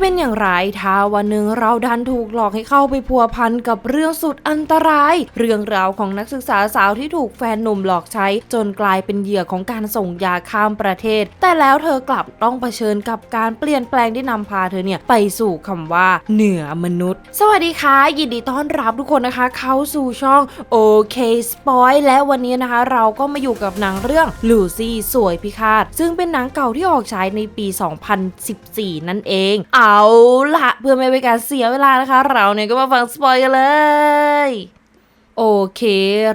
เป็นอย่างไรถ้าวันหนึ่งเราดันถูกหลอกให้เข้าไปพัวพันกับเรื่องสุดอันตราย เรื่องราวของนักศึกษาสาวที่ถูกแฟนหนุ่มหลอกใช้ จนกลายเป็นเหยื่อของการส่งยาข้ามประเทศ แต่แล้วเธอกลับต้องเผชิญกับการเปลี่ยนแปลงที่นำพาเธอเนี่ยไปสู่คำว่าเหนือมนุษย์ สวัสดีค่ะ ยินดีต้อนรับทุกคนนะคะ เข้าสู่ช่องโอเคสปอยและวันนี้นะคะ เราก็มาอยู่กับหนังเรื่องลูซี่สวยพิฆาตซึ่งเป็นหนังเก่าที่ออกฉายในปี 2014 นั่นเองเอาาละเพื่อไม่เป็นการเสียเวลานะคะ เราเนี่ยก็มาฟังสปอยกันเลย โอเค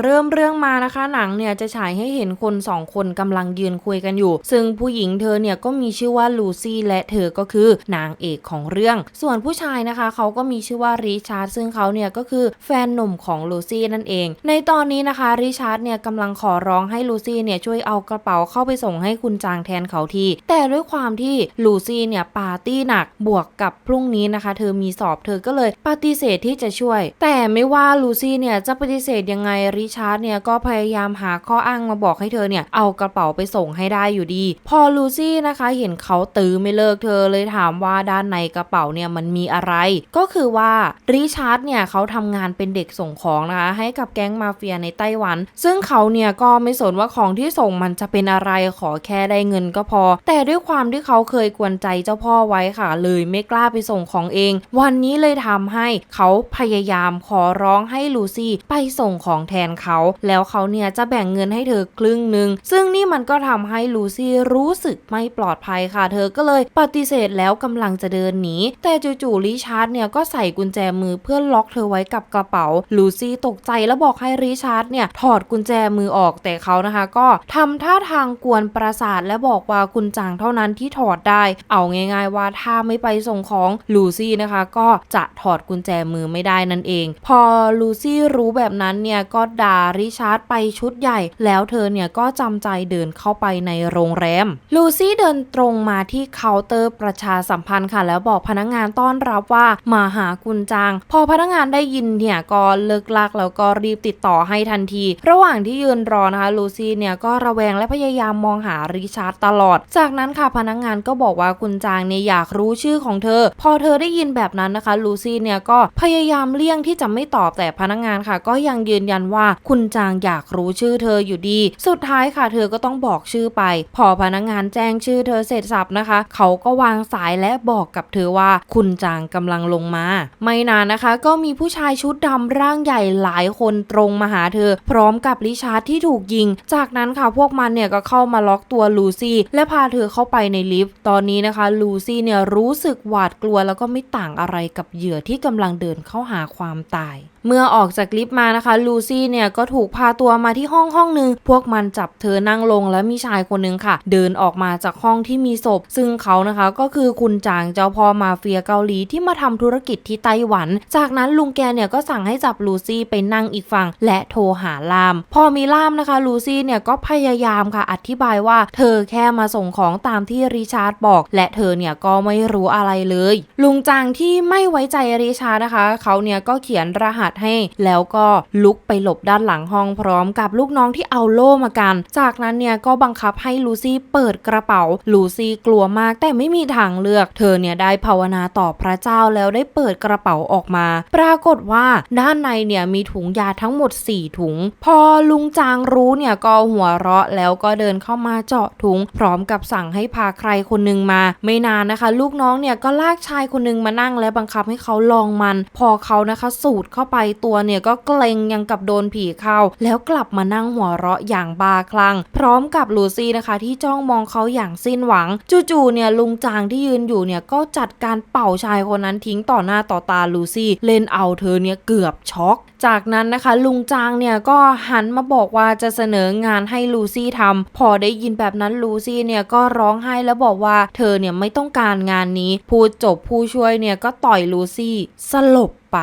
เริ่มเรื่องมานะคะ หนังเนี่ยจะฉายให้เห็นคนสองคนกำลังยืนคุยกันอยู่ ซึ่งผู้หญิงเธอเนี่ยก็มีชื่อว่าลูซี่และเธอก็คือนางเอกของเรื่อง ส่วนผู้ชายนะคะ เขาก็มีชื่อว่าริชาร์ดซึ่งเขาเนี่ยก็คือแฟนหนุ่มของลูซี่นั่นเอง ในตอนนี้นะคะริชาร์ดเนี่ยกำลังขอร้องให้ลูซี่เนี่ยช่วยเอากระเป๋าเข้าไปส่งให้คุณจางแทนเขาทีแต่ด้วยความที่ลูซี่เนี่ยปาร์ตี้หนักบวกกับพรุ่งนี้นะคะ เธอมีสอบเธอก็เลยปฏิเสธที่จะช่วย แต่ไม่ว่าลูซี่เนี่ยจะปฏิเสธยังไงริชาร์ดเนี่ยก็พยายามหาข้ออ้างมาบอกให้เธอเนี่ยเอากระเป๋าไปส่งให้ได้อยู่ดี พอลูซี่นะคะเห็นเขาตื้อไม่เลิกเธอเลยถามว่าด้านในกระเป๋าเนี่ยมันมีอะไร ก็คือว่าริชาร์ดเนี่ยเขาทำงานเป็นเด็กส่งของนะคะให้กับแก๊งมาเฟียในไต้หวัน ซึ่งเขาเนี่ยก็ไม่สนว่าของที่ส่งมันจะเป็นอะไรขอแค่ได้เงินก็พอ แต่ด้วยความที่เขาเคยกวนใจเจ้าพ่อไว้ค่ะ เลยไม่กล้าไปส่งของเอง วันนี้เลยทำให้เขาพยายามขอร้องให้ลูซี่ไปส่งของแทนเขา แล้วเขาเนี่ยจะแบ่งเงินให้เธอครึ่งหนึ่งซึ่งนี่มันก็ทำให้ลูซี่รู้สึกไม่ปลอดภัยค่ะ เธอก็เลยปฏิเสธแล้วกำลังจะเดินหนีแต่จู่ๆริชาร์ดเนี่ยก็ใส่กุญแจมือเพื่อล็อกเธอไว้กับกระเป๋าลูซี่ตกใจแล้วบอกให้ริชาร์ดเนี่ยถอดกุญแจมือออกแต่เขานะคะ ก็ทำท่าทางกวนประสาทและบอกว่าคุณจางเท่านั้นที่ถอดได้ เอาง่าย ๆ ว่าถ้าไม่ไปส่งของลูซี่นะคะ ก็จะถอดกุญแจมือไม่ได้นั่นเอง พอลูซี่รู้แบบนั้นเนี่ยก็ด่าริชาร์ดไปชุดใหญ่ แล้วเธอเนี่ยก็จำใจเดินเข้าไปในโรงแรม ลูซี่เดินตรงมาที่เคาน์เตอร์ประชาสัมพันธ์ค่ะ แล้วบอกพนักงานต้อนรับว่ามาหาคุณจาง พอพนักงานได้ยินเนี่ยก็เลิกลักแล้วก็รีบติดต่อให้ทันที ระหว่างที่ยืนรอนะคะลูซี่เนี่ยก็ระแวงและพยายามมองหาริชาร์ดตลอด จากนั้นค่ะพนักงานก็บอกว่าคุณจางเนี่ยอยากรู้ชื่อของเธอ พอเธอได้ยินแบบนั้นนะคะลูซี่เนี่ยก็พยายามเลี่ยงที่จะไม่ตอบแต่พนักงานค่ะ ก็ยังยืนยันว่าคุณจางอยากรู้ชื่อเธออยู่ดี สุดท้ายค่ะเธอก็ต้องบอกชื่อไป พอพนักงานแจ้งชื่อเธอเสร็จสับนะคะ เขาก็วางสายและบอกกับเธอว่าคุณจางกำลังลงมา ไม่นานนะคะ ก็มีผู้ชายชุดดำร่างใหญ่หลายคนตรงมาหาเธอ พร้อมกับริชาร์ดที่ถูกยิง จากนั้นค่ะพวกมันเนี่ยก็เข้ามาล็อกตัวลูซี่และพาเธอเข้าไปในลิฟต์ตอนนี้นะคะลูซี่เนี่ยรู้สึกหวาดกลัวแล้วก็ไม่ต่างอะไรกับเหยื่อที่กำลังเดินเข้าหาความตาย เมื่อออกจากลิฟต์มานะคะ ลูซี่เนี่ยก็ถูกพาตัวมาที่ห้องห้องหนึ่งพวกมันจับเธอนั่งลงแล้วมีชายคนหนึ่งค่ะ เดินออกมาจากห้องที่มีศพ ซึ่งเขานะคะก็คือคุณจางเจ้าพ่อมาเฟียเกาหลีที่มาทำธุรกิจที่ไต้หวัน จากนั้นลุงแกเนี่ยก็สั่งให้จับลูซี่ไปนั่งอีกฝั่งและโทรหาล่าม พอมีล่ามนะคะ ลูซี่เนี่ยก็พยายามค่ะอธิบายว่า เธอแค่มาส่งของตามที่ริชาร์ดบอก และเธอเนี่ยก็ไม่รู้อะไรเลย ลุงจางที่ไม่ไว้ใจริชาร์ดนะคะ เขาเนี่ยก็เขียนรหัสให้แล้วก็ลุกไปหลบด้านหลังห้องพร้อมกับลูกน้องที่เอาโล่มากัน จากนั้นเนี่ยก็บังคับให้ลูซี่เปิดกระเป๋า ลูซี่กลัวมากแต่ไม่มีทางเลือก เธอเนี่ยได้ภาวนาต่อพระเจ้าแล้วได้เปิดกระเป๋าออกมา ปรากฏว่าด้านในเนี่ยมีถุงยาทั้งหมด 4 ถุง พอลุงจางรู้เนี่ยก็หัวเราะแล้วก็เดินเข้ามาเจาะถุง พร้อมกับสั่งให้พาใครคนหนึ่งมา ไม่นานนะคะ ลูกน้องเนี่ยก็ลากชายคนหนึงมานั่งและบังคับให้เขาลองมัน พอเขานะคะสูดเข้าไปตัวเนี่ยก็เกรงยังกับโดนผีเข้า แล้วกลับมานั่งหัวเราะอย่างบาคลั่ง พร้อมกับลูซี่นะคะ ที่จ้องมองเขาอย่างสิ้นหวัง จู่ๆเนี่ยลุงจางที่ยืนอยู่เนี่ยก็จัดการเป่าชายคนนั้นทิ้งต่อหน้าต่อตาลูซี่ เล่นเอาเธอเนี่ยเกือบช็อก จากนั้นนะคะ ลุงจางเนี่ยก็หันมาบอกว่าจะเสนองานให้ลูซี่ทำพอได้ยินแบบนั้นลูซี่เนี่ยก็ร้องไห้แล้วบอกว่าเธอเนี่ยไม่ต้องการงานนี้ พูดจบผู้ช่วยเนี่ยก็ต่อยลูซี่สลบไป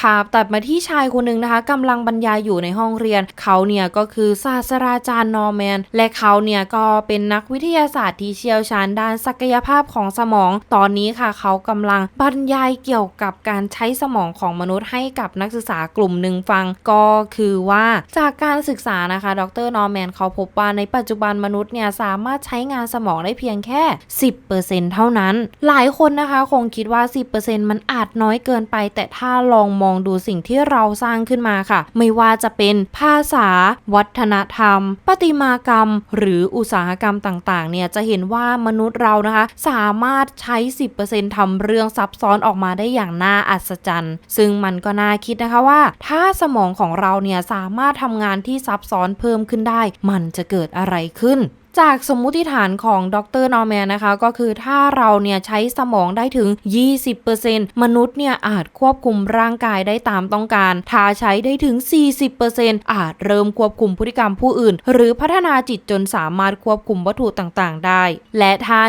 ภาพตัดมาที่ชายคนหนึ่งนะคะกำลังบรรยายอยู่ในห้องเรียน เขาเนี่ยก็คือศาสตราจารย์นอร์แมน และเขาเนี่ยก็เป็นนักวิทยาศาสตร์ที่เชี่ยวชาญด้านศักยภาพของสมอง ตอนนี้ค่ะ เขากำลังบรรยายเกี่ยวกับการใช้สมองของมนุษย์ให้กับนักศึกษากลุ่มหนึ่งฟัง ก็คือว่าจากการศึกษานะคะ ดรนอร์แมนเขาพบว่าในปัจจุบันมนุษย์เนี่ยสามารถใช้งานสมองได้เพียงแค่ 10%เท่านั้น หลายคนนะคะคงคิดว่า 10%มันอาจน้อยเกินไป แต่ถ้าลองมององดูสิ่งที่เราสร้างขึ้นมาค่ะ ไม่ว่าจะเป็นภาษา วัฒนธรรมประติมากรรม หรืออุตสาหกรรมต่างๆ เนี่ยจะเห็นว่ามนุษย์เรานะคะ สามารถใช้ 10%ทำเรื่องซับซ้อนออกมาได้อย่างน่าอัศจรรย์ ซึ่งมันก็น่าคิดนะคะว่า ถ้าสมองของเราเนี่ยสามารถทำงานที่ซับซ้อนเพิ่มขึ้นได้ มันจะเกิดอะไรขึ้น จากสมมุติฐานของดรนอร์แมนนะคะ ก็คือถ้าเราเนี่ยใช้สมองได้ถึง 20%มนุษย์เนี่ยอาจควบคุมร่างกายได้ตามต้องการ ถ้าใช้ได้ถึง 40%อาจเริ่มควบคุมพฤติกรรมผู้อื่น หรือพัฒนาจิตจนสามารถควบคุมวัตถุต่างๆ ได้ และถ้า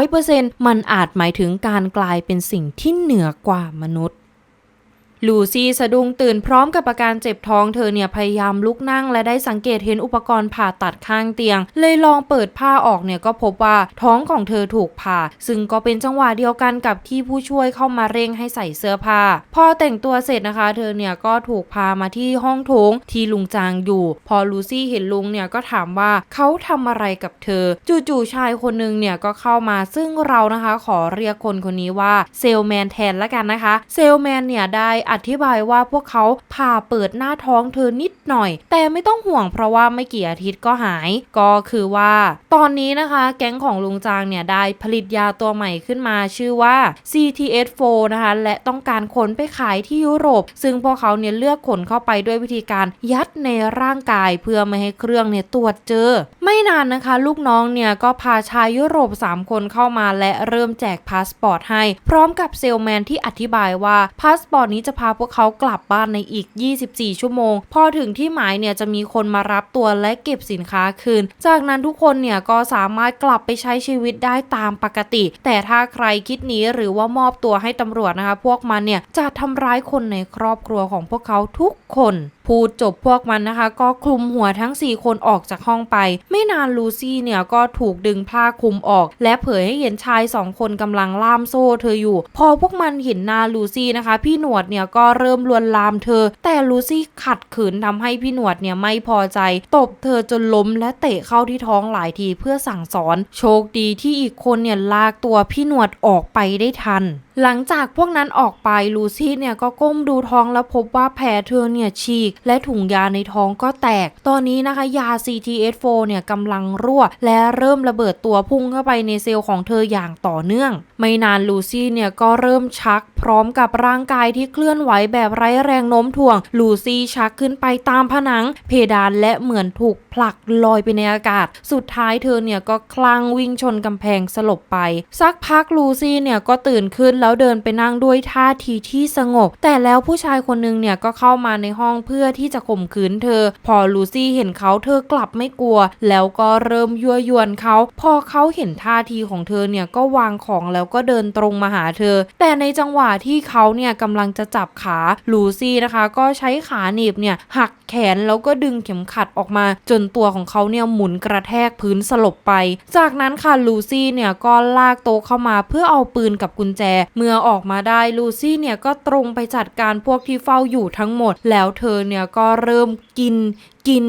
100%มันอาจหมายถึงการกลายเป็นสิ่งที่เหนือกว่ามนุษย์ ลูซี่สะดุ้งตื่นพร้อมกับอาการเจ็บท้องเธอเนี่ยพยายามลุกนั่งและได้สังเกตเห็นอุปกรณ์ผ่าตัดข้างเตียง เลยลองเปิดผ้าออกเนี่ยก็พบว่าท้องของเธอถูกผ่า ซึ่งก็เป็นจังหวะเดียวกันกับที่ผู้ช่วยเข้ามาเร่งให้ใส่เสื้อผ้า พอแต่งตัวเสร็จนะคะ เธอเนี่ยก็ถูกพามาที่ห้องโถงที่ลุงจางอยู่ พอลูซี่เห็นลุงเนี่ยก็ถามว่าเขาทำอะไรกับเธอ จู่ๆชายคนนึงเนี่ยก็เข้ามาซึ่งเรานะคะขอเรียกคนคนนี้ว่าเซลแมนแทนละกันนะคะ เซลแมนเนี่ยได้อธิบายว่าพวกเขาผ่าเปิดหน้าท้องเธอนิดหน่อย แต่ไม่ต้องห่วงเพราะว่าไม่กี่อาทิตย์ก็หาย ก็คือว่า ตอนนี้นะคะแก๊งของลุงจางเนี่ยได้ผลิตยาตัวใหม่ขึ้นมาชื่อว่า CTS4 นะคะและต้องการขนไปขายที่ยุโรป ซึ่งพวกเขาเนี่ยเลือกขนเข้าไปด้วยวิธีการยัดในร่างกายเพื่อไม่ให้เครื่องเนี่ยตรวจเจอไม่นานนะคะ ลูกน้องเนี่ยก็พาชายยุโรป 3 คนเข้ามาและเริ่มแจกพาสปอร์ตให้ พร้อมกับเซลแมนที่อธิบายว่าพาสปอร์ตนี้จะพาพวกเขากลับบ้านในอีก 24 ชั่วโมง พอถึงที่หมายเนี่ยจะมีคนมารับตัวและเก็บสินค้าคืน จากนั้นทุกคนเนี่ยก็สามารถกลับไปใช้ชีวิตได้ตามปกติ แต่ถ้าใครคิดหนีหรือว่ามอบตัวให้ตำรวจนะคะ พวกมันเนี่ยจะทำร้ายคนในครอบครัวของพวกเขาทุกคนพูดจบพวกมันนะคะ ก็คลุมหัวทั้ง 4 คนออกจากห้องไป ไม่นานลูซี่เนี่ยก็ถูกดึงผ้าคลุมออก และเผยให้เห็นชายสองคนกำลังล่ามโซ่เธออยู่ พอพวกมันเห็นหน้าลูซี่นะคะ พี่หนวดเนี่ยก็เริ่มลวนลามเธอ แต่ลูซี่ขัดขืนทำให้พี่หนวดเนี่ยไม่พอใจ ตบเธอจนล้มและเตะเข้าที่ท้องหลายทีเพื่อสั่งสอน โชคดีที่อีกคนเนี่ยลากตัวพี่หนวดออกไปได้ทันหลังจากพวกนั้นออกไปลูซี่เนี่ยก็ก้มดูท้องแล้วพบว่าแผลเธอเนี่ยฉีกและถุงยาในท้องก็แตก ตอนนี้นะคะยา CTS4 เนี่ยกำลังรั่ว และเริ่มระเบิดตัวพุ่งเข้าไปในเซลล์ของเธออย่างต่อเนื่อง ไม่นานลูซี่เนี่ยก็เริ่มชัก พร้อมกับร่างกายที่เคลื่อนไหวแบบไร้แรงโน้มถ่วง ลูซี่ชักขึ้นไปตามผนัง เพดานและเหมือนถูกผลักลอยไปในอากาศ สุดท้ายเธอเนี่ยก็คลั่งวิ่งชนกำแพงสลบไป สักพักลูซี่เนี่ยก็ตื่นขึ้นแล้วเดินไปนั่งด้วยท่าทีที่สงบ แต่แล้วผู้ชายคนนึงเนี่ยก็เข้ามาในห้องเพื่อื่อที่จะข่มขืนเธอ พอลูซี่เห็นเขาเธอกลับไม่กลัว แล้วก็เริ่มยั่วยวนเขา พอเขาเห็นท่าทีของเธอเนี่ยก็วางของแล้วก็เดินตรงมาหาเธอ แต่ในจังหวะที่เขาเนี่ยกำลังจะจับขาลูซี่นะคะ ก็ใช้ขาหนีบเนี่ยหัก แขนแล้วก็ดึงเข็มขัดออกมา จนตัวของเขาเนี่ยหมุนกระแทกพื้นสลบไป จากนั้นค่ะลูซี่เนี่ยก็ลากโต๊ะเข้ามาเพื่อเอาปืนกับกุญแจ เมื่อออกมาได้ลูซี่เนี่ยก็ตรงไปจัดการพวกที่เฝ้าอยู่ทั้งหมด แล้วเธอเนี่ยก็เริ่มกินกิน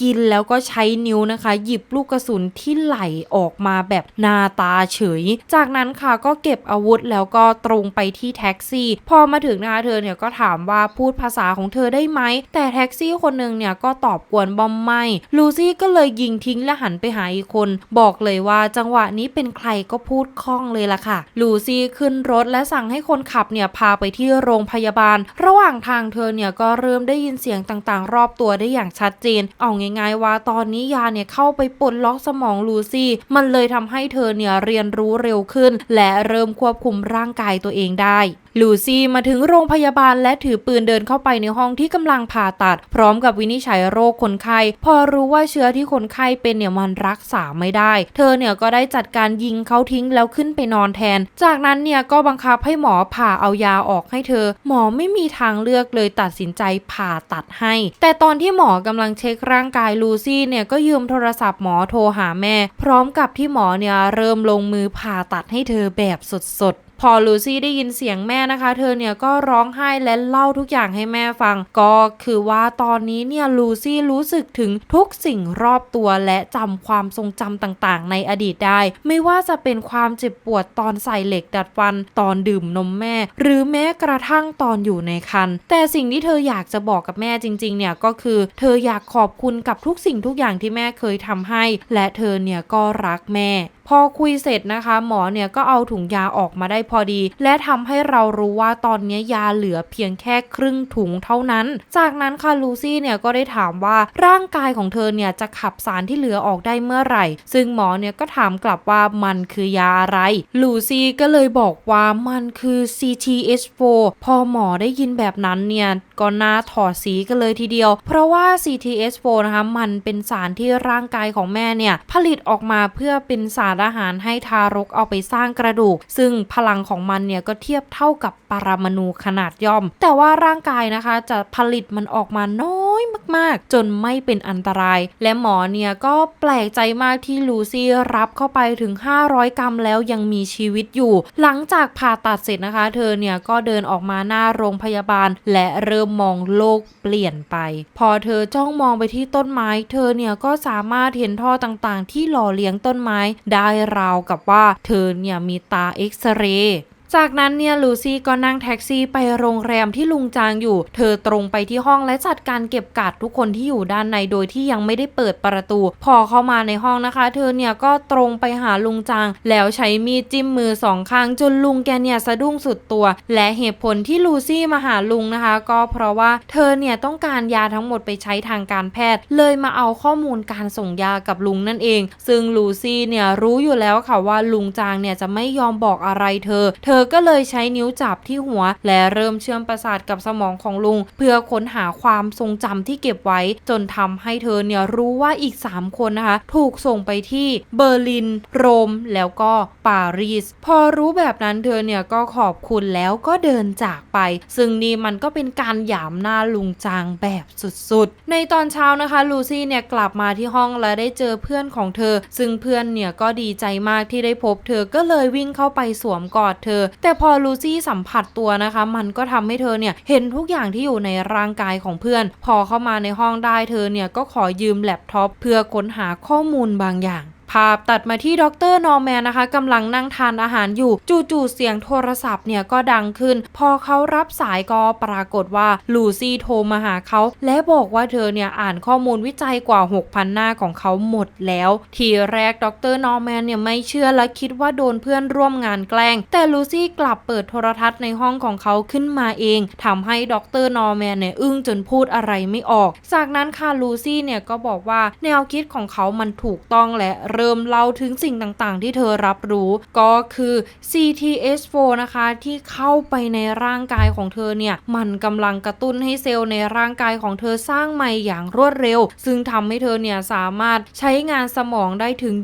กินแล้วก็ใช้นิ้วนะคะ หยิบลูกกระสุนที่ไหลออกมาแบบนาตาเฉย จากนั้นค่ะก็เก็บอาวุธแล้วก็ตรงไปที่แท็กซี่ พอมาถึงนะคะเธอเนี่ยก็ถามว่าพูดภาษาของเธอได้ไหม แต่แท็กซี่คนหนึ่งเนี่ยก็ตอบกวนบอมไม่ ลูซี่ก็เลยยิงทิ้งและหันไปหาอีกคน บอกเลยว่าจังหวะนี้เป็นใครก็พูดคล่องเลยล่ะค่ะ ลูซี่ขึ้นรถและสั่งให้คนขับเนี่ยพาไปที่โรงพยาบาล ระหว่างทางเธอเนี่ยก็เริ่มได้ยินเสียงต่างๆ รอบตัวได้อย่างชัดเจน เอาง่าย ๆ ว่าตอนนี้ยาเนี่ยเข้าไปปลดล็อกสมองลูซี่ มันเลยทำให้เธอเนี่ยเรียนรู้เร็วขึ้น และเริ่มควบคุมร่างกายตัวเองได้ ลูซี่มาถึงโรงพยาบาลและถือปืนเดินเข้าไปในห้องที่กำลังผ่าตัด พร้อมกับวินิจฉัยโรคคนไข้ พอรู้ว่าเชื้อที่คนไข้เป็นเนี่ยมันรักษาไม่ได้ เธอเนี่ยก็ได้จัดการยิงเขาทิ้งแล้วขึ้นไปนอนแทน จากนั้นเนี่ยก็บังคับให้หมอผ่าเอายาออกให้เธอ หมอไม่มีทางเลือกเลยตัดสินใจผ่าตัดให้ แต่ตอนที่หมอกำลังเช็คร่างกายลูซี่เนี่ยก็ยืมโทรศัพท์หมอโทรหาแม่ พร้อมกับที่หมอเนี่ยเริ่มลงมือผ่าตัดให้เธอแบบสดๆพอลูซี่ได้ยินเสียงแม่นะคะ เธอเนี่ยก็ร้องไห้และเล่าทุกอย่างให้แม่ฟัง ก็คือว่าตอนนี้เนี่ยลูซี่รู้สึกถึงทุกสิ่งรอบตัวและจำความทรงจำต่างๆ ในอดีตได้ ไม่ว่าจะเป็นความเจ็บปวดตอนใส่เหล็กดัดฟันตอนดื่มนมแม่ หรือแม้กระทั่งตอนอยู่ในครรภ์แต่สิ่งที่เธออยากจะบอกกับแม่จริง ๆ เนี่ยก็คือ เธออยากขอบคุณกับทุกสิ่งทุกอย่างที่แม่เคยทำให้ และเธอเนี่ยก็รักแม่พอคุยเสร็จนะคะ หมอเนี่ยก็เอาถุงยาออกมาได้พอดี และทำให้เรารู้ว่าตอนนี้ยาเหลือเพียงแค่ครึ่งถุงเท่านั้น จากนั้นค่ะลูซี่เนี่ยก็ได้ถามว่าร่างกายของเธอเนี่ยจะขับสารที่เหลือออกได้เมื่อไหร่ ซึ่งหมอเนี่ยก็ถามกลับว่ามันคือยาอะไร ลูซี่ก็เลยบอกว่ามันคือ CTH4 พอหมอได้ยินแบบนั้นเนี่ยก็น่าถอดสีกันเลยทีเดียว เพราะว่า CTH4 นะคะ มันเป็นสารที่ร่างกายของแม่เนี่ย ผลิตออกมาเพื่อเป็นสารอาหารให้ทารกเอาไปสร้างกระดูก ซึ่งพลังของมันเนี่ย ก็เทียบเท่ากับปรมาณูขนาดย่อม แต่ว่าร่างกายนะคะจะผลิตมันออกมาน้อยมากๆ จนไม่เป็นอันตราย และหมอเนี่ยก็แปลกใจมากที่ลูซี่รับเข้าไปถึง 500 กรัมแล้วยังมีชีวิตอยู่ หลังจากผ่าตัดเสร็จนะคะ เธอเนี่ยก็เดินออกมาหน้าโรงพยาบาลและเริ่มมองโลกเปลี่ยนไป พอเธอจ้องมองไปที่ต้นไม้ เธอเนี่ยก็สามารถเห็นท่อต่างๆ ที่หล่อเลี้ยงต้นไม้ได้ราวกับว่า เธอเนี่ยมีตาเอ็กซเรย์ จากนั้นเนี่ยลูซี่ก็นั่งแท็กซี่ไปโรงแรมที่ลุงจางอยู่ เธอตรงไปที่ห้องและจัดการเก็บกาดทุกคนที่อยู่ด้านในโดยที่ยังไม่ได้เปิดประตู พอเข้ามาในห้องนะคะ เธอเนี่ยก็ตรงไปหาลุงจาง แล้วใช้มีดจิ้มมือสองข้างจนลุงแกเนี่ยสะดุ้งสุดตัว และเหตุผลที่ลูซี่มาหาลุงนะคะ ก็เพราะว่าเธอเนี่ยต้องการยาทั้งหมดไปใช้ทางการแพทย์ เลยมาเอาข้อมูลการส่งยากับลุงนั่นเอง ซึ่งลูซี่เนี่ยรู้อยู่แล้วค่ะว่าลุงจางเนี่ยจะไม่ยอมบอกอะไรเธอ เธออก็เลยใช้นิ้วจับที่หัว และเริ่มเชื่อมประสาทกับสมองของลุง เพื่อค้นหาความทรงจำที่เก็บไว้ จนทำให้เธอเนี่ยรู้ว่าอีก 3 คนนะคะ ถูกส่งไปที่เบอร์ลิน โรม แล้วก็ปารีส พอรู้แบบนั้นเธอเนี่ยก็ขอบคุณแล้วก็เดินจากไป ซึ่งนี่มันก็เป็นการหยามหน้าลุงจางแบบสุดๆ ในตอนเช้านะคะลูซี่เนี่ยกลับมาที่ห้องและได้เจอเพื่อนของเธอ ซึ่งเพื่อนเนี่ยก็ดีใจมากที่ได้พบเธอก็เลยวิ่งเข้าไปสวมกอดเธอแต่พอลูซี่สัมผัสตัวนะคะ มันก็ทำให้เธอเนี่ยเห็นทุกอย่างที่อยู่ในร่างกายของเพื่อน พอเข้ามาในห้องได้เธอเนี่ยก็ขอยืมแล็ปท็อปเพื่อค้นหาข้อมูลบางอย่าง ภาพ ตัดมาที่ดรนอร์แมนนะคะกำลังนั่งทานอาหารอยู่ จู่ๆเสียงโทรศัพท์เนี่ยก็ดังขึ้น พอเขารับสายก็ปรากฏว่าลูซี่โทรมาหาเขา และบอกว่าเธอเนี่ยอ่านข้อมูลวิจัยกว่า 6,000 หน้าของเขาหมดแล้ว ทีแรกดรนอร์แมนเนี่ยไม่เชื่อและคิดว่าโดนเพื่อนร่วมงานแกล้ง แต่ลูซี่กลับเปิดโทรทัศน์ในห้องของเขาขึ้นมาเองทำให้ดรนอร์แมนเนี่ยอึ้งจนพูดอะไรไม่ออก จากนั้นค่ะลูซี่เนี่ยก็บอกว่าแนวคิดของเขามันถูกต้องและเริ่มเล่าถึงสิ่งต่างๆ ที่เธอรับรู้ ก็คือ CTH4 นะคะที่เข้าไปในร่างกายของเธอเนี่ยมันกำลังกระตุ้นให้เซลล์ในร่างกายของเธอสร้างใหม่อย่างรวดเร็ว ซึ่งทำให้เธอเนี่ยสามารถใช้งานสมองได้ถึง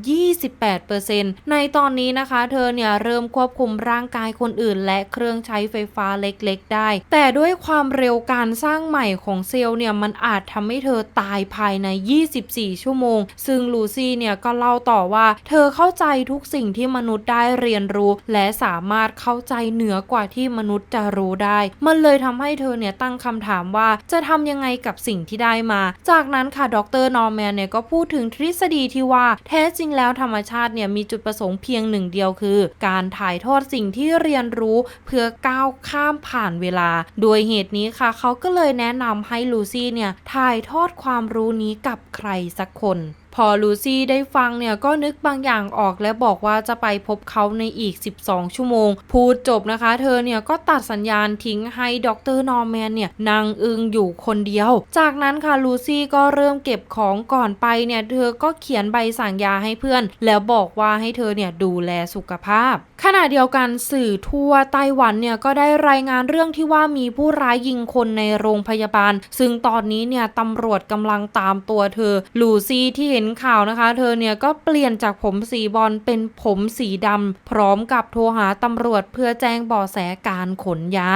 28%ในตอนนี้นะคะเธอเนี่ยเริ่มควบคุมร่างกายคนอื่น และเครื่องใช้ไฟฟ้าเล็กๆ ได้ แต่ด้วยความเร็วการสร้างใหม่ของเซลล์เนี่ยมันอาจทำให้เธอตายภายใน 24 ชั่วโมง ซึ่งลูซี่เนี่ยก็เล่าต่อว่า เธอเข้าใจทุกสิ่งที่มนุษย์ได้เรียนรู้ และสามารถเข้าใจเหนือกว่าที่มนุษย์จะรู้ได้ มันเลยทำให้เธอเนี่ยตั้งคำถามว่าจะทำยังไงกับสิ่งที่ได้มา จากนั้นค่ะดรนอร์แมนเนี่ยก็พูดถึงทฤษฎีที่ว่า แท้จริงแล้วธรรมชาติเนี่ยมีจุดประสงค์เพียงหนึ่งเดียวคือ การถ่ายทอดสิ่งที่เรียนรู้เพื่อก้าวข้ามผ่านเวลา โดยเหตุนี้ค่ะ เขาก็เลยแนะนำให้ลูซี่เนี่ยถ่ายทอดความรู้นี้กับใครสักคน อลูซี่ได้ฟังเนี่ยก็นึกบางอย่างออกและบอกว่าจะไปพบเขาในอีก 12 ชั่วโมง พูดจบนะคะ เธอเนี่ยก็ตัดสัญญาณทิ้งให้ดรนอร์แมนเนี่ยนั่งอึงอยู่คนเดียว จากนั้นค่ะลูซี่ก็เริ่มเก็บของก่อนไปเนี่ยเธอก็เขียนใบสั่งยาให้เพื่อน แล้วบอกว่าให้เธอเนี่ยดูแลสุขภาพ ขณะเดียวกันสื่อทั่วไต้หวันเนี่ยก็ได้รายงานเรื่องที่ว่ามีผู้ร้ายยิงคนในโรงพยาบาล ซึ่งตอนนี้เนี่ยตำรวจกำลังตามตัวเธอลูซี่ที่เห็นข่าวนะคะ เธอเนี่ยก็เปลี่ยนจากผมสีบอลเป็นผมสีดำพร้อมกับโทรหาตำรวจเพื่อแจ้งเบาะแสการขนยา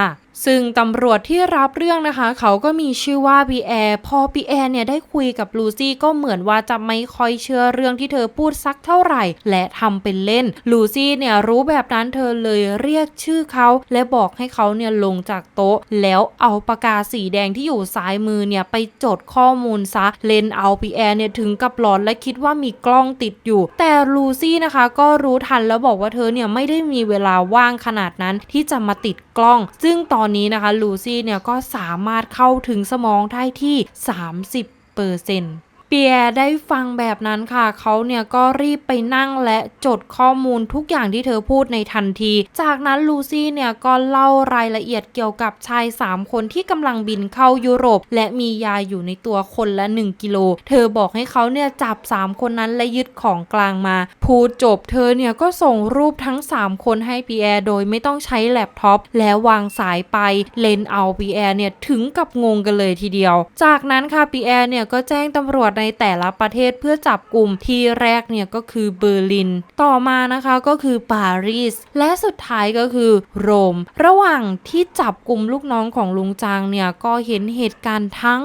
ซึ่งตำรวจที่รับเรื่องนะคะ เขาก็มีชื่อว่าปีแอร์พอปีแอร์เนี่ยได้คุยกับลูซี่ก็เหมือนว่าจะไม่ค่อยเชื่อเรื่องที่เธอพูดสักเท่าไหร่ และทำเป็นเล่นลูซี่เนี่ยรู้แบบนั้นเธอเลยเรียกชื่อเขาและบอกให้เขาเนี่ยลงจากโต๊ะ แล้วเอาปากกาสีแดงที่อยู่ซ้ายมือเนี่ยไปจดข้อมูลซะเลนเอาปีแอร์เนี่ยถึงกับหลอนและคิดว่ามีกล้องติดอยู่ แต่ลูซี่นะคะก็รู้ทันแล้วบอกว่าเธอเนี่ยไม่ได้มีเวลาว่างขนาดนั้นที่จะมาติดกล้อง ซึ่งตอนอนี้นะคะลูซี่เนี่ยก็สามารถเข้าถึงสมองได้ที่ 30เปอร์เซ็นต์ เปียได้ฟังแบบนั้นค่ะ เขาเนี่ยก็รีบไปนั่งและจดข้อมูลทุกอย่างที่เธอพูดในทันที จากนั้นลูซี่เนี่ยก็เล่ารายละเอียดเกี่ยวกับชาย 3 คนที่กำลังบินเข้ายุโรป และมียาอยู่ในตัวคนละ 1 กิโล เธอบอกให้เขาเนี่ยจับ 3 คนนั้นและยึดของกลางมา พูดจบเธอเนี่ยก็ส่งรูปทั้ง 3 คนให้ปีแอร์โดยไม่ต้องใช้แล็ปท็อปแล้ววางสายไปเลนเอาปีแอร์เนี่ยถึงกับงงกันเลยทีเดียว จากนั้นค่ะปีแอร์เนี่ยก็แจ้งตำรวจในแต่ละประเทศเพื่อจับกลุ่มที่แรกเนี่ยก็คือเบอร์ลิน ต่อมานะคะก็คือปารีส และสุดท้ายก็คือโรม ระหว่างที่จับกลุ่มลูกน้องของลุงจางเนี่ยก็เห็นเหตุการณ์ทั้ง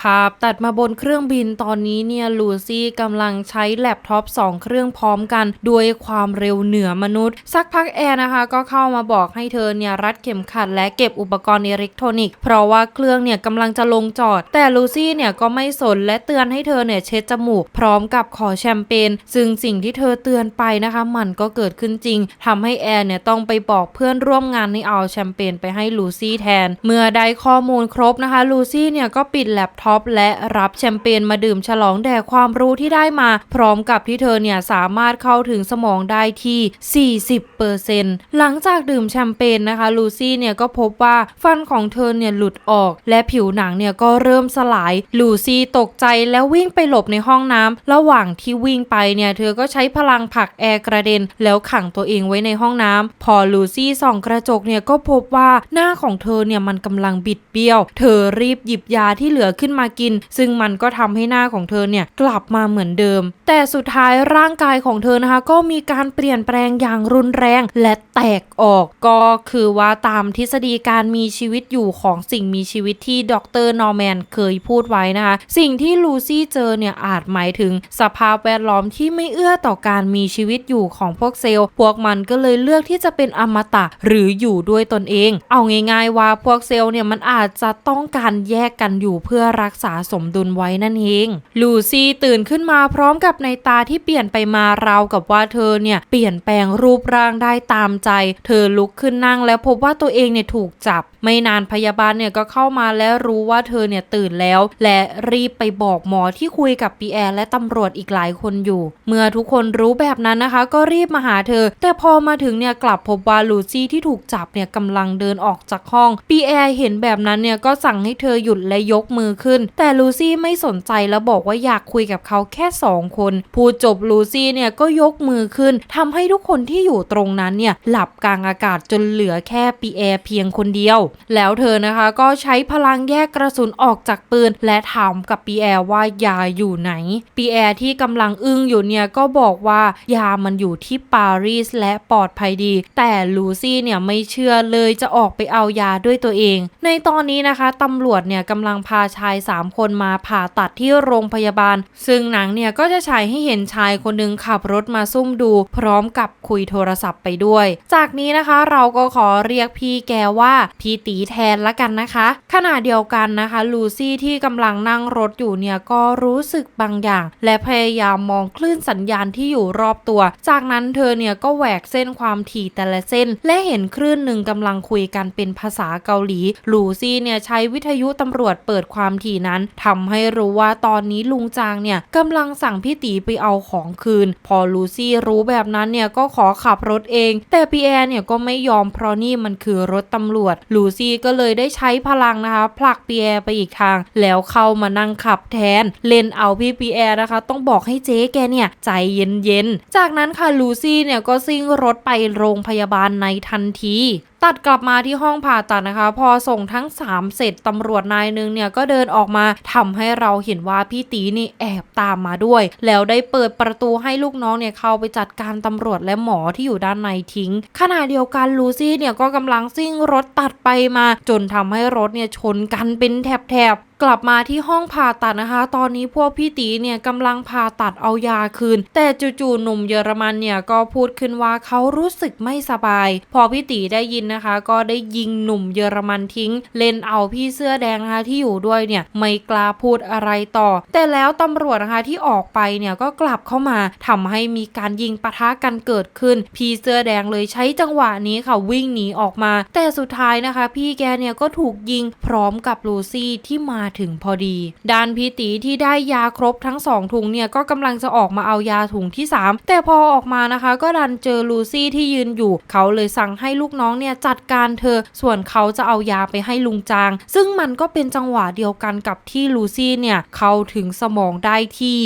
ภาพตัดมาบนเครื่องบินตอนนี้เนี่ยลูซี่กำลังใช้แล็ปท็อป2 เครื่องพร้อมกันด้วยความเร็วเหนือมนุษย์ สักพักแอร์นะคะ ก็เข้ามาบอกให้เธอเนี่ยรัดเข็มขัดและเก็บอุปกรณ์อิเล็กทรอนิกส์เพราะว่าเครื่องเนี่ยกำลังจะลงจอด แต่ลูซี่เนี่ยก็ไม่สนและเตือนให้เธอเนี่ยเช็ดจมูก พร้อมกับขอแชมเปญซึ่งสิ่งที่เธอเตือนไปนะคะ มันก็เกิดขึ้นจริงทำให้แอร์เนี่ยต้องไปบอกเพื่อนร่วมงานให้เอาแชมเปญไปให้ลูซี่แทน เมื่อได้ข้อมูลครบนะคะลูซี่เนี่ยก็ปิดแล็ปท็อปและรับแชมเปญมาดื่มฉลองแด่ความรู้ที่ได้มา พร้อมกับที่เธอเนี่ยสามารถเข้าถึงสมองได้ที่ 40%หลังจากดื่มแชมเปญนะคะลูซี่เนี่ยก็พบว่าฟันของเธอเนี่ยหลุดออก และผิวหนังเนี่ยก็เริ่มสลายลูซี่ตกใจแล้ววิ่งไปหลบในห้องน้ำระหว่างที่วิ่งไปเนี่ยเธอก็ใช้พลังผลักแอร์กระเด็น แล้วขังตัวเองไว้ในห้องน้ำพอลูซี่ส่องกระจกเนี่ยก็พบว่าหน้าของเธอเนี่ยมันกำลังบิดเบี้ยว เธอรีบหยิบยาที่เหลือขึ้นมากิน ซึ่งมันก็ทำให้หน้าของเธอเนี่ยกลับมาเหมือนเดิม แต่สุดท้ายร่างกายของเธอนะคะ ก็มีการเปลี่ยนแปลงอย่างรุนแรงและแตกออกก็คือว่าตามทฤษฎีการมีชีวิตอยู่ของสิ่งมีชีวิตที่ดรนอร์แมนเคยพูดไว้นะคะ สิ่งที่ลูซี่เจอเนี่ยอาจหมายถึงสภาพแวดล้อมที่ไม่เอื้อต่อการมีชีวิตอยู่ของพวกเซลล์ พวกมันก็เลยเลือกที่จะเป็นอมตะหรืออยู่ด้วยตนเอง เอาง่ายๆว่าพวกเซลล์เนี่ยมันอาจจะต้องการแยกกันอยู่เพื่อรัักษาสมดุลไว้นั่นเอง ลูซี่ตื่นขึ้นมาพร้อมกับในตาที่เปลี่ยนไปมาราวกับว่าเธอเนี่ยเปลี่ยนแปลงรูปร่างได้ตามใจ เธอลุกขึ้นนั่งแล้วพบว่าตัวเองเนี่ยถูกจับ ไม่นานพยาบาลเนี่ยก็เข้ามาและรู้ว่าเธอเนี่ยตื่นแล้ว และรีบไปบอกหมอที่คุยกับปีแอร์และตำรวจอีกหลายคนอยู่ เมื่อทุกคนรู้แบบนั้นนะคะ ก็รีบมาหาเธอ แต่พอมาถึงเนี่ยกลับพบว่าลูซี่ที่ถูกจับเนี่ยกำลังเดินออกจากห้องปีแอร์เห็นแบบนั้นเนี่ยก็สั่งให้เธอหยุดและยกมือขึ้นแต่ลูซี่ไม่สนใจแล้วบอกว่าอยากคุยกับเขาแค่สองคนพูดจบลูซี่เนี่ยก็ยกมือขึ้นทำให้ทุกคนที่อยู่ตรงนั้นเนี่ยหลับกลางอากาศจนเหลือแค่ปีแอร์เพียงคนเดียว แล้วเธอนะคะก็ใช้พลังแยกกระสุนออกจากปืน และถามกับปีแอร์ว่ายาอยู่ไหนปีแอร์ที่กำลังอึ้งอยู่เนี่ยก็บอกว่ายามันอยู่ที่ปารีสและปลอดภัยดี แต่ลูซี่เนี่ยไม่เชื่อเลยจะออกไปเอายาด้วยตัวเอง ในตอนนี้นะคะตำรวจเนี่ยกำลังพาชาย3 คนมาผ่าตัดที่โรงพยาบาล ซึ่งหนังเนี่ยก็จะฉายให้เห็นชายคนหนึ่งขับรถมาซุ่มดู พร้อมกับคุยโทรศัพท์ไปด้วย จากนี้นะคะเราก็ขอเรียกพี่แกว่าพี่ตีแทนละกันนะคะ ขณะเดียวกันนะคะ ลูซี่ที่กำลังนั่งรถอยู่เนี่ยก็รู้สึกบางอย่าง และพยายามมองคลื่นสัญญาณที่อยู่รอบตัว จากนั้นเธอเนี่ยก็แหวกเส้นความถี่แต่ละเส้น และเห็นคลื่นหนึ่งกำลังคุยกันเป็นภาษาเกาหลี ลูซี่เนี่ยใช้วิทยุตำรวจเปิดความถทีนั้นทำให้รู้ว่าตอนนี้ลุงจางเนี่ยกำลังสั่งพี่ตีไปเอาของคืน พอลูซี่รู้แบบนั้นเนี่ยก็ขอขับรถเอง แต่ปีแอร์เนี่ยก็ไม่ยอมเพราะนี่มันคือรถตำรวจ ลูซี่ก็เลยได้ใช้พลังนะคะ ผลักปีแอร์ไปอีกทาง แล้วเข้ามานั่งขับแทน เล่นเอาพี่ปีแอร์นะคะ ต้องบอกให้เจ๊แกเนี่ย ใจเย็นๆ จากนั้นค่ะลูซี่เนี่ยก็ซิ่งรถไปโรงพยาบาลในทันที ตัดกลับมาที่ห้องผ่าตัดนะคะ พอส่งทั้ง 3 เสร็จตำรวจนายหนึ่งเนี่ยก็เดินออกมาทำให้เราเห็นว่าพี่ตีนี่แอบตามมาด้วย แล้วได้เปิดประตูให้ลูกน้องเนี่ยเข้าไปจัดการตำรวจและหมอที่อยู่ด้านในทิ้ง ขณะเดียวกันลูซี่เนี่ยก็กำลังซิ่งรถตัดไปมา จนทำให้รถเนี่ยชนกันเป็นแถบ กลับมาที่ห้องผ่าตัดนะคะ ตอนนี้พวกพี่ตีเนี่ยกำลังผ่าตัดเอายาคืน แต่จู่ๆหนุ่มเยอรมันเนี่ยก็พูดขึ้นว่าเขารู้สึกไม่สบาย พอพี่ตีได้ยินนะคะ ก็ได้ยิงหนุ่มเยอรมันทิ้ง เล่นเอาพี่เสื้อแดงนะคะที่อยู่ด้วยเนี่ยไม่กล้าพูดอะไรต่อ แต่แล้วตำรวจนะคะที่ออกไปเนี่ยก็กลับเข้ามาทำให้มีการยิงปะทะกันเกิดขึ้น พี่เสื้อแดงเลยใช้จังหวะนี้ค่ะวิ่งหนีออกมา แต่สุดท้ายนะคะ พี่แกเนี่ยก็ถูกยิงพร้อมกับลูซี่ที่มาถึงพอดี ด้านพี่ตีที่ได้ยาครบทั้งสองถุงเนี่ยก็กำลังจะออกมาเอายาถุงที่ 3 แต่พอออกมานะคะ ก็ดันเจอลูซี่ที่ยืนอยู่ เขาเลยสั่งให้ลูกน้องเนี่ยจัดการเธอ ส่วนเขาจะเอายาไปให้ลุงจาง ซึ่งมันก็เป็นจังหวะเดียวกันกับที่ลูซี่เนี่ยเข้าถึงสมองได้ที่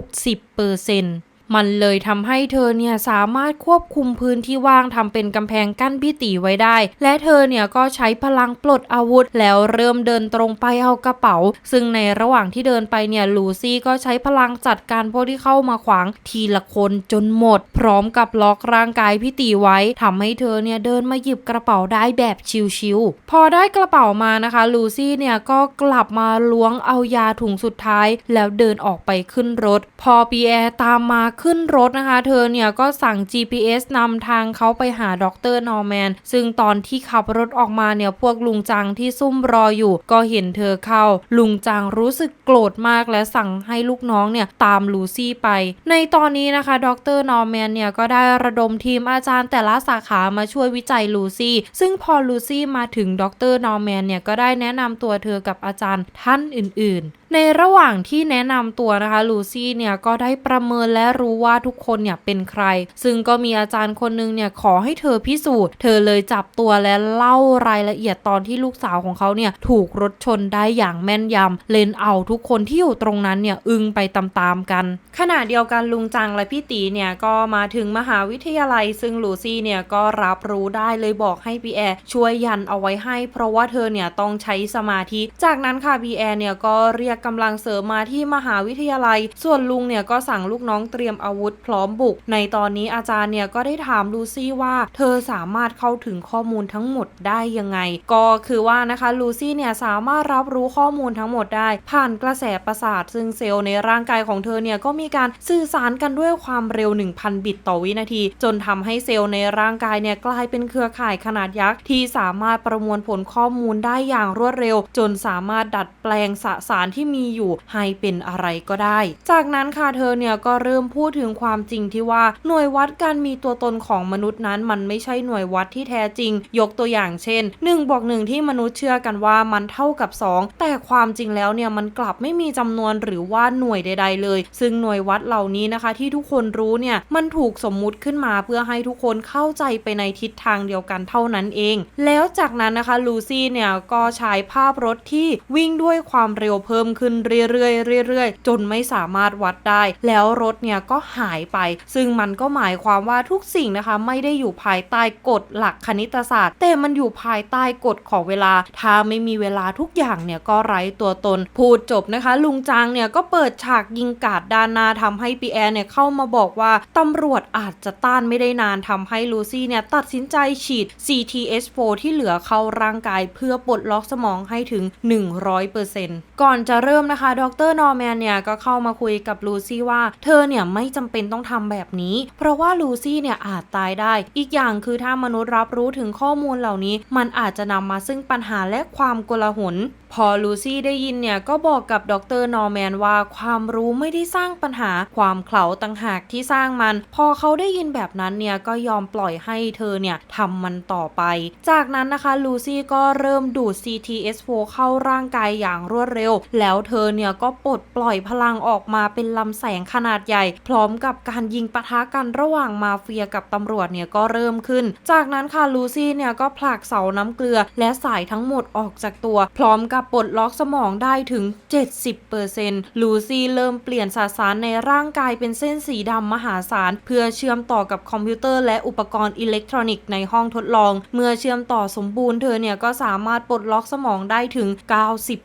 60เปอร์เซ็นต์ มันเลยทำให้เธอเนี่ยสามารถควบคุมพื้นที่ว่างทำเป็นกำแพงกั้นพี่ตีไว้ได้ และเธอเนี่ยก็ใช้พลังปลดอาวุธ แล้วเริ่มเดินตรงไปเอากระเป๋า ซึ่งในระหว่างที่เดินไปเนี่ยลูซี่ก็ใช้พลังจัดการพวกที่เข้ามาขวางทีละคนจนหมด พร้อมกับล็อกร่างกายพี่ตีไว้ทำให้เธอเนี่ยเดินมาหยิบกระเป๋าได้แบบชิวๆพอได้กระเป๋ามานะคะลูซี่เนี่ยก็กลับมาล้วงเอายาถุงสุดท้าย แล้วเดินออกไปขึ้นรถ พอปีแอร์ตามมาขึ้นรถนะคะ เธอเนี่ยก็สั่ง GPS นำทางเขาไปหาดรนอร์แมน ซึ่งตอนที่ขับรถออกมาเนี่ยพวกลุงจังที่ซุ่มรออยู่ ก็เห็นเธอเข้า ลุงจังรู้สึกโกรธมากและสั่งให้ลูกน้องเนี่ยตามลูซี่ไป ในตอนนี้นะคะ ดรนอร์แมนเนี่ยก็ได้ระดมทีมอาจารย์แต่ละสาขามาช่วยวิจัยลูซี่ ซึ่งพอลูซี่มาถึงดรนอร์แมนเนี่ยก็ได้แนะนำตัวเธอกับอาจารย์ท่านอื่นๆ ในระหว่างที่แนะนำตัวนะคะลูซี่เนี่ยก็ได้ประเมินและรู้ว่าทุกคนเนี่ยเป็นใคร ซึ่งก็มีอาจารย์คนนึงเนี่ยขอให้เธอพิสูจน์ เธอเลยจับตัวและเล่ารายละเอียดตอนที่ลูกสาวของเขาเนี่ยถูกรถชนได้อย่างแม่นยำเล่นเอาทุกคนที่อยู่ตรงนั้นเนี่ยอึ้งไปตามๆกัน ขณะเดียวกันลุงจังและพี่ตีเนี่ยก็มาถึงมหาวิทยาลัย ซึ่งลูซี่เนี่ยก็รับรู้ได้เลยบอกให้พีแอร์ช่วยยันเอาไว้ให้ เพราะว่าเธอเนี่ยต้องใช้สมาธิ จากนั้นค่ะพีแอร์เนี่ยก็เรียกกำลังเสริมมาที่มหาวิทยาลัย ส่วนลุงเนี่ยก็สั่งลูกน้องเตรียมอาวุธพร้อมบุก ในตอนนี้อาจารย์เนี่ยก็ได้ถามลูซี่ว่า เธอสามารถเข้าถึงข้อมูลทั้งหมดได้ยังไง ก็คือว่านะคะลูซี่เนี่ยสามารถรับรู้ข้อมูลทั้งหมดได้ ผ่านกระแสประสาทซึ่งเซลล์ในร่างกายของเธอเนี่ยก็มีการสื่อสารกันด้วยความเร็ว 1,000 บิตต่อวินาที จนทำให้เซลล์ในร่างกายเนี่ยกลายเป็นเครือข่ายขนาดยักษ์ที่สามารถประมวลผลข้อมูลได้อย่างรวดเร็ว จนสามารถดัดแปลงสสารที่มีอยู่ให้เป็นอะไรก็ได้ จากนั้นค่ะเธอเนี่ยก็เริ่มพูดถึงความจริงที่ว่าหน่วยวัดการมีตัวตนของมนุษย์นั้น มันไม่ใช่หน่วยวัดที่แท้จริง ยกตัวอย่างเช่น1บวก1ที่มนุษย์เชื่อกันว่ามันเท่ากับ 2 แต่ความจริงแล้วเนี่ยมันกลับไม่มีจำนวนหรือว่าหน่วยใด ๆ เลย ซึ่งหน่วยวัดเหล่านี้นะคะ ที่ทุกคนรู้เนี่ยมันถูกสมมุติขึ้นมาเพื่อให้ทุกคนเข้าใจไปในทิศทางเดียวกันเท่านั้นเอง แล้วจากนั้นนะคะลูซี่เนี่ยก็ฉายภาพรถที่วิ่งด้วยความเร็วเพิ่มขึ้นเรื่อยๆเรื่อยๆ จนไม่สามารถวัดได้ แล้วรถเนี่ยก็หายไป ซึ่งมันก็หมายความว่าทุกสิ่งนะคะ ไม่ได้อยู่ภายใต้กฎหลักคณิตศาสตร์ แต่มันอยู่ภายใต้กฎของเวลา ถ้าไม่มีเวลาทุกอย่างเนี่ยก็ไร้ตัวตน พูดจบนะคะ ลุงจางเนี่ยก็เปิดฉากยิงกาดด้านหน้าทำให้ปีแอร์เนี่ยเข้ามาบอกว่าตำรวจอาจจะต้านไม่ได้นานทำให้ลูซี่เนี่ยตัดสินใจฉีด CTH4 ที่เหลือเข้าร่างกายเพื่อปลดล็อกสมองให้ถึง 100%ก่อนจะเริ่มนะคะ ดรนอร์แมนเนี่ยก็เข้ามาคุยกับลูซี่ว่า เธอเนี่ยไม่จำเป็นต้องทำแบบนี้ เพราะว่าลูซี่เนี่ยอาจตายได้ อีกอย่างคือถ้ามนุษย์รับรู้ถึงข้อมูลเหล่านี้ มันอาจจะนำมาซึ่งปัญหาและความโกลาหล พอลูซี่ได้ยินเนี่ยก็บอกกับดรนอร์แมนว่าความรู้ไม่ได้สร้างปัญหาความเขลาต่างหากที่สร้างมัน พอเขาได้ยินแบบนั้นเนี่ยก็ยอมปล่อยให้เธอเนี่ยทำมันต่อไป จากนั้นนะคะลูซี่ก็เริ่มดูด CTS4 เข้าร่างกายอย่างรวดเร็ว แล้วเธอเนี่ยก็ปลดปล่อยพลังออกมาเป็นลำแสงขนาดใหญ่ พร้อมกับการยิงปะทะกันระหว่างมาเฟียกับตำรวจเนี่ยก็เริ่มขึ้น จากนั้นค่ะลูซี่เนี่ยก็ผลักเสาน้ำเกลือ และสายทั้งหมดออกจากตัว พร้อมกับปลดล็อกสมองได้ถึง 70%ลูซี่เริ่มเปลี่ยนสสารในร่างกายเป็นเส้นสีดำมหาศาล เพื่อเชื่อมต่อกับคอมพิวเตอร์และอุปกรณ์อิเล็กทรอนิกส์ในห้องทดลอง เมื่อเชื่อมต่อสมบูรณ์เธอเนี่ยก็สามารถปลดล็อกสมองได้ถึง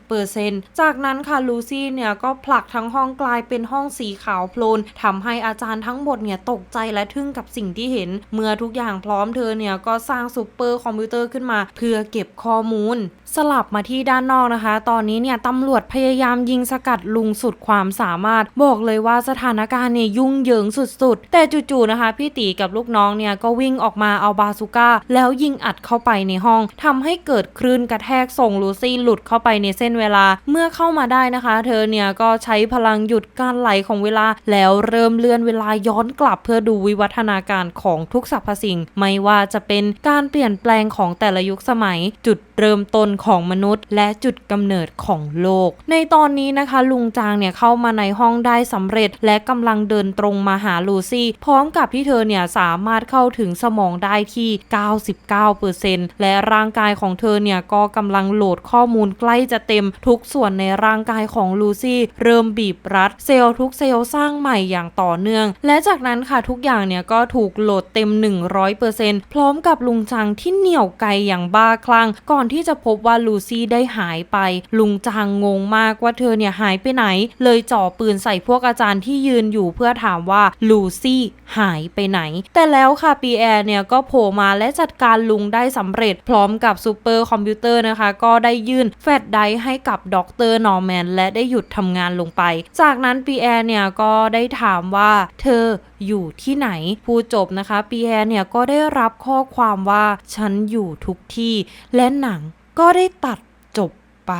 90%จากนั้นค่ะลูซี่เนี่ยก็ผลักทั้งห้องกลายเป็นห้องสีขาวโพลนทำให้อาจารย์ทั้งหมดเนี่ยตกใจและทึ่งกับสิ่งที่เห็น เมื่อทุกอย่างพร้อมเธอเนี่ยก็สร้างซูเปอร์คอมพิวเตอร์ขึ้นมา เพื่อเก็บข้อมูล สลับมาที่ด้านนอกนะคะ ตอนนี้เนี่ยตำรวจพยายามยิงสกัดลุงสุดความสามารถ บอกเลยว่าสถานการณ์เนี่ยยุ่งเหยิงสุดๆ แต่จู่ๆนะคะพี่ตีกับลูกน้องเนี่ยก็วิ่งออกมาเอาบาซูก้า แล้วยิงอัดเข้าไปในห้องทำให้เกิดคลื่นกระแทกส่งลูซี่หลุดเข้าไปในเส้นเวลา เมื่อเข้ามาได้นะคะ เธอเนี่ยก็ใช้พลังหยุดการไหลของเวลา แล้วเริ่มเลื่อนเวลาย้อนกลับเพื่อดูวิวัฒนาการของทุกสรรพสิ่ง ไม่ว่าจะเป็นการเปลี่ยนแปลงของแต่ละยุคสมัย จุดเริ่มต้นของมนุษย์ และจุดกำเนิดของโลก ในตอนนี้นะคะ ลุงจางเนี่ยเข้ามาในห้องได้สำเร็จ และกำลังเดินตรงมาหาลูซี่ พร้อมกับที่เธอเนี่ยสามารถเข้าถึงสมองได้ที่ 99%และร่างกายของเธอเนี่ยก็กำลังโหลดข้อมูลใกล้จะเต็มทุกส่วนในร่างกายของลูซี่เริ่มบีบรัด เซลล์ทุกเซลล์สร้างใหม่อย่างต่อเนื่อง และจากนั้นค่ะทุกอย่างเนี่ยก็ถูกโหลดเต็ม 100%พร้อมกับลุงจางที่เหนี่ยวไกลอย่างบ้าคลั่งก่อนที่จะพบว่าลูซี่ได้หายไป ลุงจางงงมากว่าเธอเนี่ยหายไปไหน เลยจ่อปืนใส่พวกอาจารย์ที่ยืนอยู่เพื่อถามว่าลูซี่หายไปไหน แต่แล้วค่ะปีแอร์เนี่ยก็โผล่มาและจัดการลุงได้สำเร็จพร้อมกับซูเปอร์คอมพิวเตอร์นะคะ ก็ได้ยื่นแฟลชไดให้กับดรนอร์แมนและได้หยุดทำงานลงไป จากนั้นปีแอร์เนี่ยก็ได้ถามว่าเธออยู่ที่ไหนพูดจบนะคะปีแอร์เนี่ยก็ได้รับข้อความว่า ฉันอยู่ทุกที่ และหนังก็ได้ตัด ไป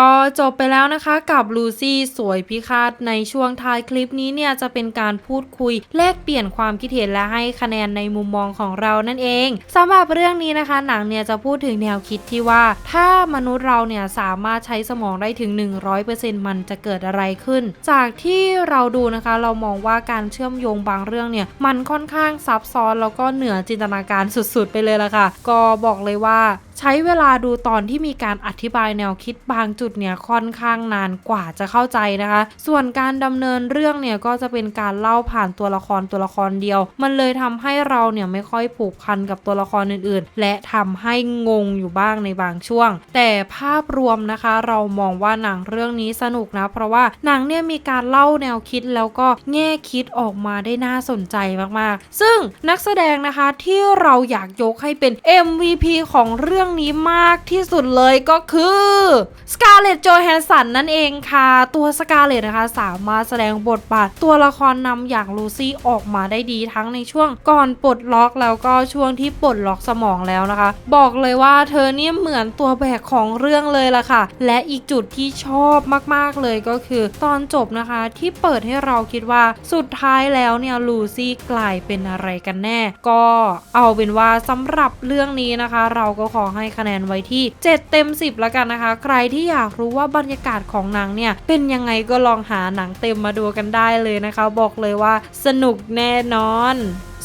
ก็จบไปแล้วนะคะกับลูซี่สวยพิฆาตในช่วงท้ายคลิปนี้เนี่ยจะเป็นการพูดคุยแลกเปลี่ยนความคิดเห็นและให้คะแนนในมุมมองของเรานั่นเองสำหรับเรื่องนี้นะคะ หนังเนี่ยจะพูดถึงแนวคิดที่ว่า ถ้ามนุษย์เราเนี่ยสามารถใช้สมองได้ถึง 100%มันจะเกิดอะไรขึ้น จากที่เราดูนะคะเรามองว่าการเชื่อมโยงบางเรื่องเนี่ยมันค่อนข้างซับซ้อนแล้วก็เหนือจินตนาการสุดๆ ไปเลยละค่ะ ก็บอกเลยว่าใช้เวลาดูตอนที่มีการอธิบายแนวคิดบางจุดเนี่ยค่อนข้างนานกว่าจะเข้าใจนะคะ ส่วนการดำเนินเรื่องเนี่ยก็จะเป็นการเล่าผ่านตัวละครตัวละครเดียว มันเลยทำให้เราเนี่ยไม่ค่อยผูกพันกับตัวละครอื่นๆ และทำให้งงอยู่บ้างในบางช่วง แต่ภาพรวมนะคะเรามองว่าหนังเรื่องนี้สนุกนะ เพราะว่าหนังเนี่ยมีการเล่าแนวคิดแล้วก็แง่คิดออกมาได้น่าสนใจมากๆ ซึ่งนักแสดงนะคะที่เราอยากยกให้เป็น MVP ของเรื่องรื่องนี้มากที่สุดเลยก็คือสกาเลตโจแฮนสันนั่นเองค่ะ ตัวสกาเลตนะคะ สามารถแสดงบทบาทตัวละครนำอย่างลูซี่ออกมาได้ดีทั้งในช่วงก่อนปลดล็อกแล้วก็ช่วงที่ปลดล็อกสมองแล้วนะคะ บอกเลยว่าเธอเนี่ยเหมือนตัวแบกของเรื่องเลยล่ะค่ะ และอีกจุดที่ชอบมากๆเลยก็คือตอนจบนะคะที่เปิดให้เราคิดว่าสุดท้ายแล้วเนี่ยลูซี่กลายเป็นอะไรกันแน่ ก็เอาเป็นว่าสำหรับเรื่องนี้นะคะ เราก็ขอให้คะแนนไว้ที่ 7 เต็ม 10 แล้วกันนะคะ ใครที่อยากรู้ว่าบรรยากาศของหนังเนี่ยเป็นยังไงก็ลองหาหนังเต็มมาดูกันได้เลยนะคะ บอกเลยว่าสนุกแน่นอน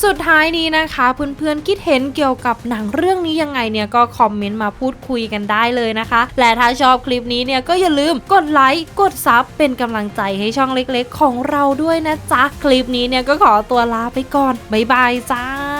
สุดท้ายนี้นะคะเพื่อนๆคิดเห็นเกี่ยวกับหนังเรื่องนี้ยังไงเนี่ยก็คอมเมนต์มาพูดคุยกันได้เลยนะคะ และถ้าชอบคลิปนี้เนี่ยก็อย่าลืมกดไลค์กดซับเป็นกำลังใจให้ช่องเล็กๆ ของเราด้วยนะจ๊ะ คลิปนี้เนี่ยก็ขอตัวลาไปก่อน บ๊ายบายจ้า